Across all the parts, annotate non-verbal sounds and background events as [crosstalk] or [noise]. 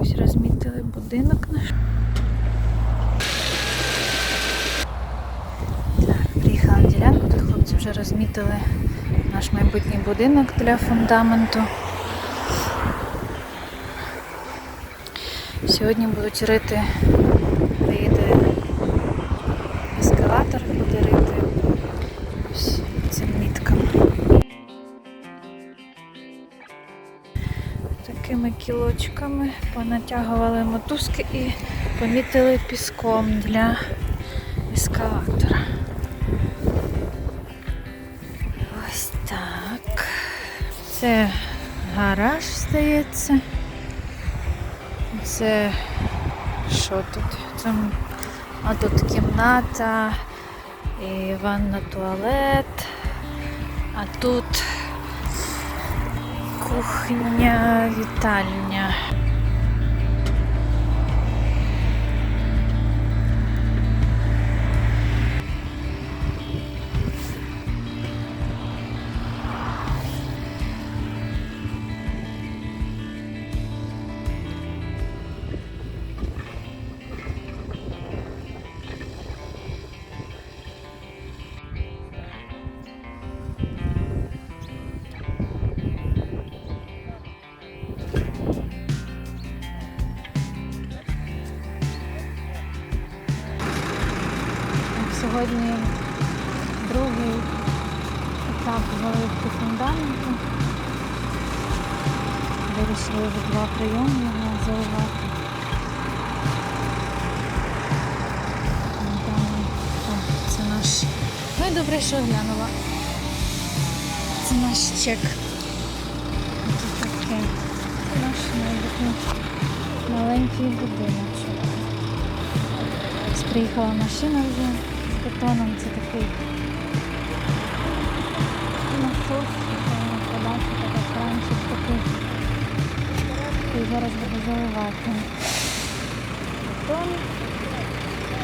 Ось розмітили будинок наш. Так, приїхала на ділянку, тут хлопці вже розмітили наш майбутній будинок для фундаменту. Сьогодні будуть рити, Такими кілочками понатягували мотузки і помітили піском для ескалатора. Ось так. Це гараж, здається. Це що тут? Це, а тут кімната і ванна туалет. А тут кухня, вітальня. Сьогодні другий етап заливки фундаменту. Вирішили вже два прийоми його заливати. Це наш. Ну і добре, що глянула. Це наш чек. Це таке. Це наш маленький будиночок. Приїхала машина вже з бетоном, це такий насос, подача, така кранчик такий. І зараз буду заливати.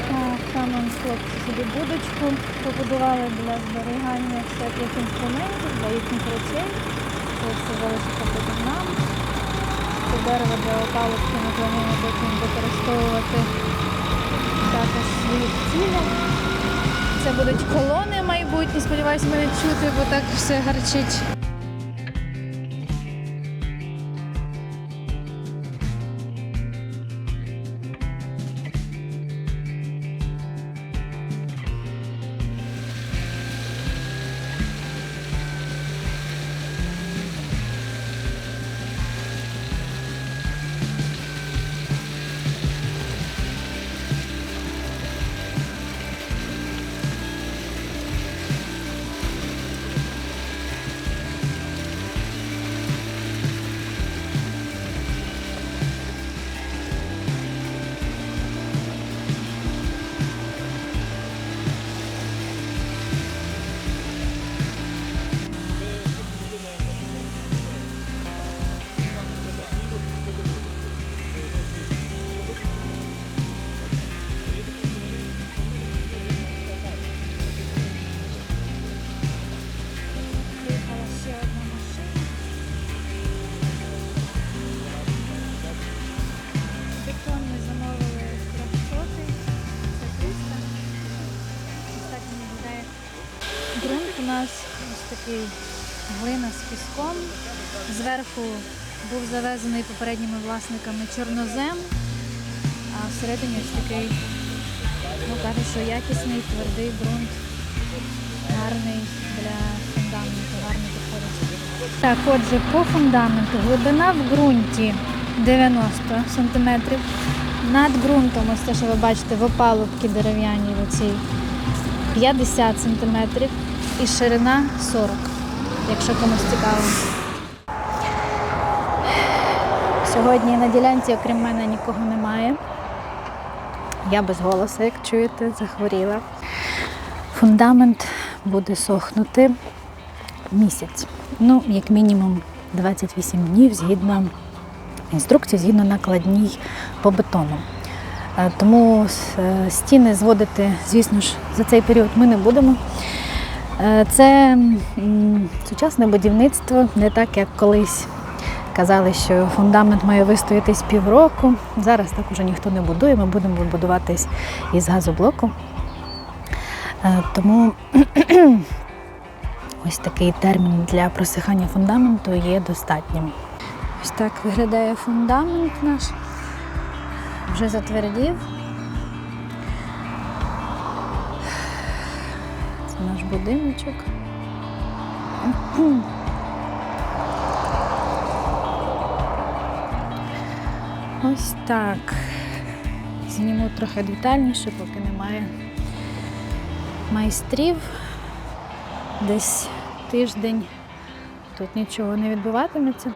Так, там хлопці собі будочку побудували для зберігання всяких інструментів, для їхніх речей. Це залишиться потім нам. Це дерево для опалубки ми плануємо потім використовувати також своїх цілях. Це будуть колони майбутні, сподіваюся, мене чути, бо так все гарчить. У нас ось такий глина з піском. Зверху був завезений попередніми власниками чорнозем, а всередині ось такий, ну кажуть, що якісний твердий ґрунт, гарний для фундаменту, гарний підходить. Так, отже, по фундаменту глибина в ґрунті 90 см. Над ґрунтом, ось те, що ви бачите, в опалубці дерев'яній оцій 50 см і ширина 40, якщо комусь цікаво. Сьогодні на ділянці, окрім мене, нікого немає. Я без голосу, як чуєте, захворіла. Фундамент буде сохнути місяць. Ну, як мінімум 28 днів згідно інструкції, згідно накладній по бетону. Е, Тому е, стіни зводити, звісно ж, за цей період ми не будемо. Е, Це сучасне будівництво, не так, як колись Казали, що фундамент має вистоятись півроку. Зараз так уже ніхто не будує, ми будемо будуватись із газоблоку. Е, Тому [clears throat] ось такий термін для просихання фундаменту є достатнім. Ось так виглядає фундамент наш. Вже затвердів. Наш будиночок. [clears throat] Ось так. Зніму трохи детальніше, поки немає майстрів. Десь тиждень тут нічого не відбуватиметься.